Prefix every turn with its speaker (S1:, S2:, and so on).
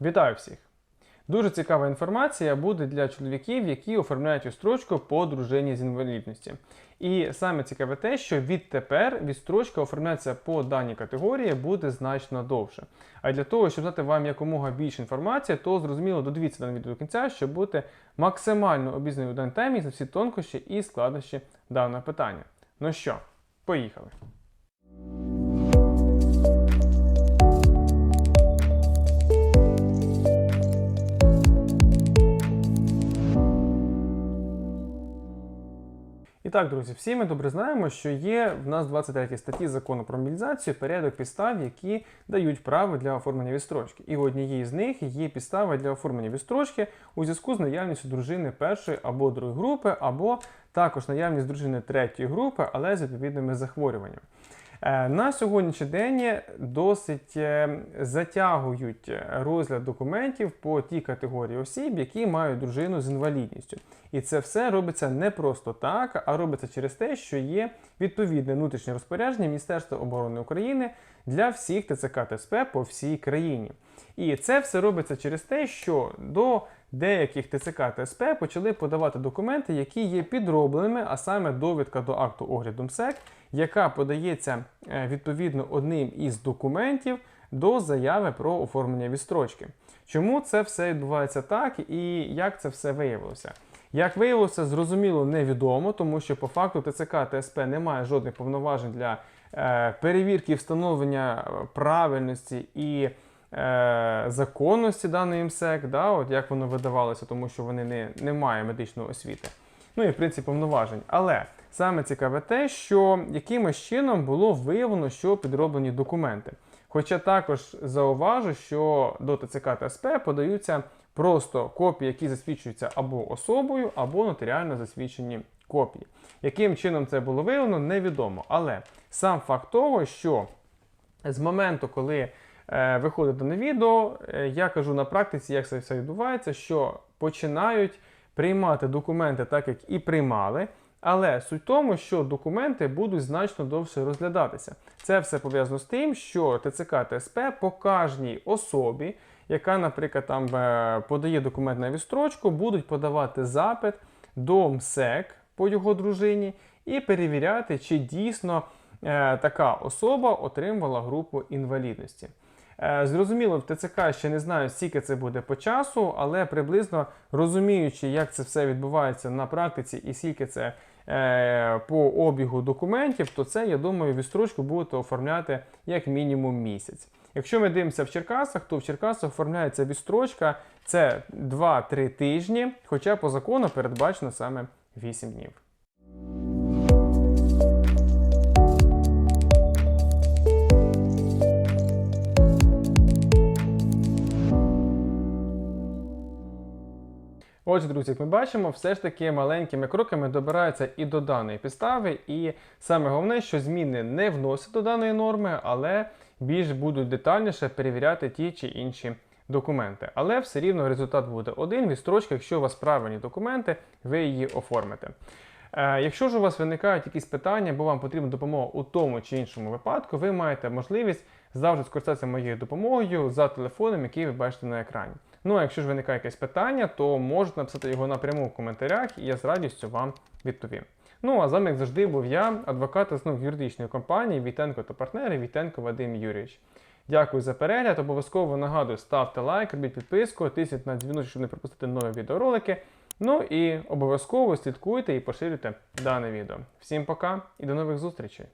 S1: Вітаю всіх! Дуже цікава інформація буде для чоловіків, які оформляють відстрочку по дружині з інвалідності. І саме цікаве те, що відтепер відстрочка оформляється по даній категорії буде значно довше. А для того, щоб знати вам якомога більше інформації, то зрозуміло додивіться дане відео до кінця, щоб бути максимально обізнані у даній темі за всі тонкощі і складнощі даного питання. Ну що, поїхали! І так, друзі, всі ми добре знаємо, що є в нас 23 статті закону про мобілізацію порядок підстав, які дають право для оформлення відстрочки. І однією з них є підстава для оформлення відстрочки у зв'язку з наявністю дружини першої або другої групи, або також наявність дружини третьої групи, але з відповідними захворюваннями. Е, На сьогоднішній день досить е, затягують розгляд документів по тій категорії осіб, які мають дружину з інвалідністю. І це все робиться не просто так, а робиться через те, що є відповідне внутрішнє розпорядження Міністерства оборони України для всіх ТЦК ТСП по всій країні. І це все робиться через те, що до деяких ТЦК ТСП почали подавати документи, які є підробленими, а саме довідка до акту огляду МСЕК, яка подається е, відповідно одним із документів до заяви про оформлення відстрочки. Чому це все відбувається так і як це все виявилося? Як виявилося, зрозуміло невідомо, тому що по факту ТЦК ТСП не має жодних повноважень для е, перевірки встановлення правильності і е, законності даної МСЕК, да, от як воно видавалося, тому що вони не, не мають медичної освіти. Ну і в принципі повноважень. Але саме цікаве те, що якимось чином було виявлено, що підроблені документи. Хоча також зауважу, що до ТЦК та СП подаються просто копії, які засвідчуються або особою, або нотаріально засвідчені копії. Яким чином це було виявлено, невідомо. Але сам факт того, що з моменту, коли е, виходить дане відео, е, я кажу на практиці, як це все відбувається, що починають приймати документи так, як і приймали. Але суть в тому, що документи будуть значно довше розглядатися. Це все пов'язано з тим, що ТЦК ТСП по кожній особі, яка, наприклад, там е, подає документ на відстрочку, будуть подавати запит до МСЕК по його дружині і перевіряти, чи дійсно е, така особа отримувала групу інвалідності. Е, Зрозуміло, в ТЦК ще не знаю, скільки це буде по часу, але приблизно розуміючи, як це все відбувається на практиці і скільки це е, по обігу документів, то це, я думаю, відстрочку будете оформляти як мінімум місяць. Якщо ми дивимося в Черкасах, то в Черкасах оформляється відстрочка це 2-3 тижні, хоча по закону передбачено саме 8 днів. Отже, друзі, як ми бачимо, все ж таки маленькими кроками добираються і до даної підстави, і саме головне, що зміни не вносять до даної норми, але більш будуть детальніше перевіряти ті чи інші документи. Але все рівно результат буде один. Відстрочка, якщо у вас правильні документи, ви її оформите. Е, Якщо ж у вас виникають якісь питання, або вам потрібна допомога у тому чи іншому випадку, ви маєте можливість завжди скористатися моєю допомогою за телефоном, який ви бачите на екрані. Ну а якщо ж виникає якесь питання, то можете написати його напряму в коментарях, і я з радістю вам відповім. Ну а з вами, як завжди, був я, адвокат основ юридичної компанії Вітенко та партнери Вітенко Вадим Юрійович. Дякую за перегляд. Обов'язково нагадую, ставте лайк, робіть підписку, тисніть на дзвіночок, щоб не пропустити нові відеоролики. Ну і обов'язково слідкуйте і поширюйте дане відео. Всім пока і до нових зустрічей!